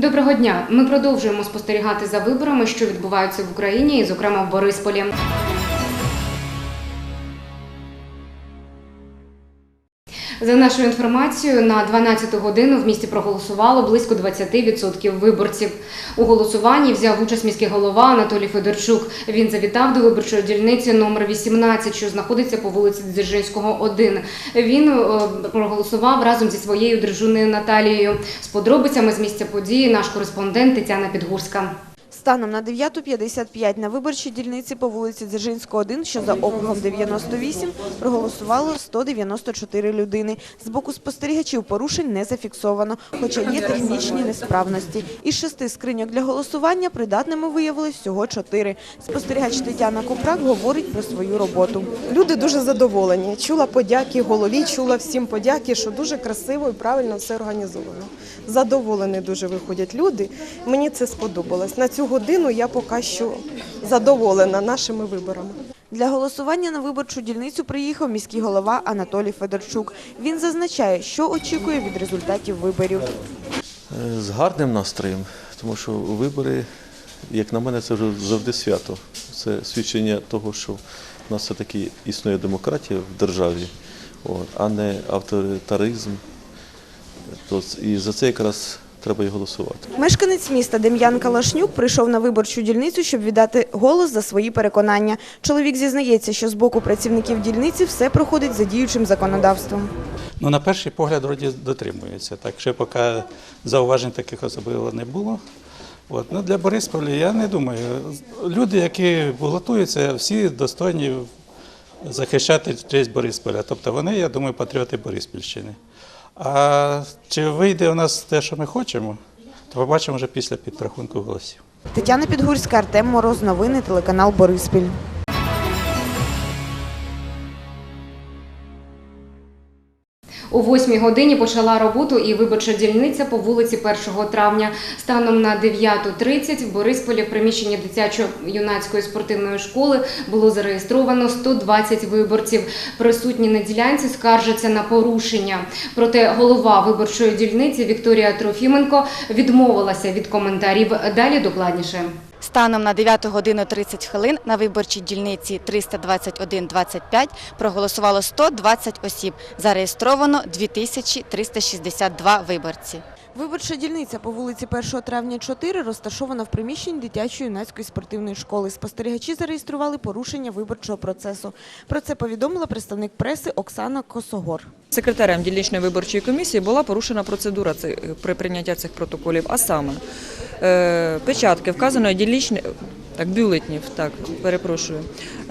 Доброго дня. Ми продовжуємо спостерігати за виборами, що відбуваються в Україні, і, зокрема в Борисполі. За нашою інформацією, на 12 годину в місті проголосувало близько 20% виборців. У голосуванні взяв участь міський голова Анатолій Федорчук. Він завітав до виборчої дільниці номер 18, що знаходиться по вулиці Дзержинського, 1. Він е, проголосував разом зі своєю дружиною Наталією. З подробицями з місця події наш кореспондент Тетяна Підгурська. Станом на 9.55 на виборчій дільниці по вулиці Дзержинського, 1, що за округом 98, проголосувало 194 людини. З боку спостерігачів порушень не зафіксовано, хоча є технічні несправності. Із шести скриньок для голосування придатними виявилось всього чотири. Спостерігач Тетяна Купрак говорить про свою роботу. Люди дуже задоволені. Чула подяки голові, чула всім подяки, що дуже красиво і правильно все організовано. Задоволені дуже виходять люди. Мені це сподобалось. На цю годину я поки що задоволена нашими виборами. Для голосування на виборчу дільницю приїхав міський голова Анатолій Федорчук. Він зазначає, що очікує від результатів виборів. З гарним настроєм, тому що вибори, як на мене, це вже завжди свято. Це свідчення того, що в нас все-таки існує демократія в державі, а не авторитаризм. І за це якраз треба і голосувати. Мешканець міста Дем'ян Калашнюк прийшов на виборчу дільницю, щоб віддати голос за свої переконання. Чоловік зізнається, що з боку працівників дільниці все проходить за діючим законодавством. Ну, на перший погляд, вроді дотримується. Так що поки зауважень таких особливо не було. От. Ну, для Борисполя я не думаю. Люди, які балотуються, всі достойні захищати честь Борисполя. Тобто вони, я думаю, патріоти Бориспільщини. А чи вийде у нас те, що ми хочемо, то побачимо вже після підрахунку голосів. Тетяна Підгурська, Артем Мороз. Новини телеканал Бориспіль. О 8 годині почала роботу і виборча дільниця по вулиці 1 травня. Станом на 9.30 в Борисполі в приміщенні дитячо-юнацької спортивної школи було зареєстровано 120 виборців. Присутні на ділянці скаржаться на порушення. Проте голова виборчої дільниці Вікторія Трофіменко відмовилася від коментарів. Далі докладніше. Станом на 9 годину 30 хвилин на виборчій дільниці 321-25 проголосувало 120 осіб. Зареєстровано 2362 виборці. Виборча дільниця по вулиці 1 травня 4 розташована в приміщенні дитячо-юнацької спортивної школи. Спостерігачі зареєстрували порушення виборчого процесу. Про це повідомила представник преси Оксана Косогор. Секретарем дільничної виборчої комісії була порушена процедура при прийнятті цих протоколів, а саме печатки вказаної дільничної. Так, бюлетнів, так, перепрошую.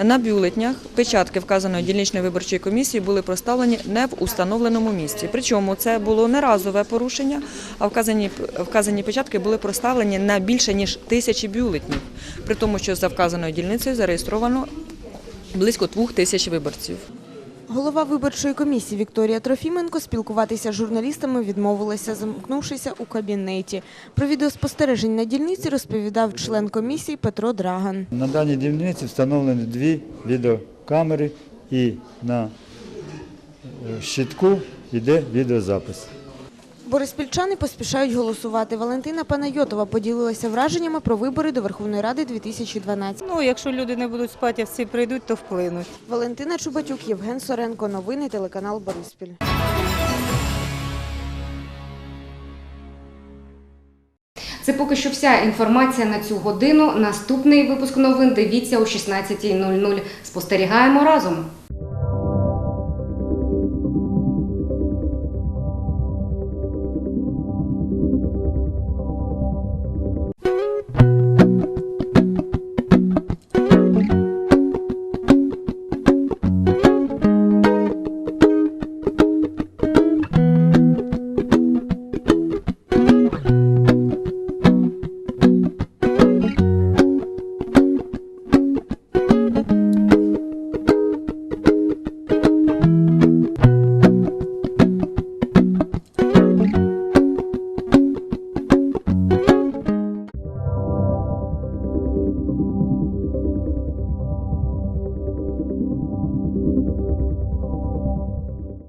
На бюлетнях печатки вказаної дільничної виборчої комісії були проставлені не в установленому місці. Причому це було не разове порушення, а вказані, вказані печатки були проставлені на більше ніж тисячі бюлетнів, при тому, що за вказаною дільницею зареєстровано близько двох тисяч виборців. Голова виборчої комісії Вікторія Трофіменко спілкуватися з журналістами відмовилася, замкнувшися у кабінеті. Про відеоспостережень на дільниці розповідав член комісії Петро Драган. На даній дільниці встановлені дві відеокамери і на е, щитку йде відеозапис. Бориспільчани поспішають голосувати. Валентина Панайотова поділилася враженнями про вибори до Верховної Ради 2012. Ну, якщо люди не будуть спати, а всі прийдуть, то вплинуть. Валентина Чубатюк, Євген Соренко. Новини телеканал Бориспіль. Це поки що вся інформація на цю годину. Наступний випуск новин дивіться о 16.00. Спостерігаємо разом.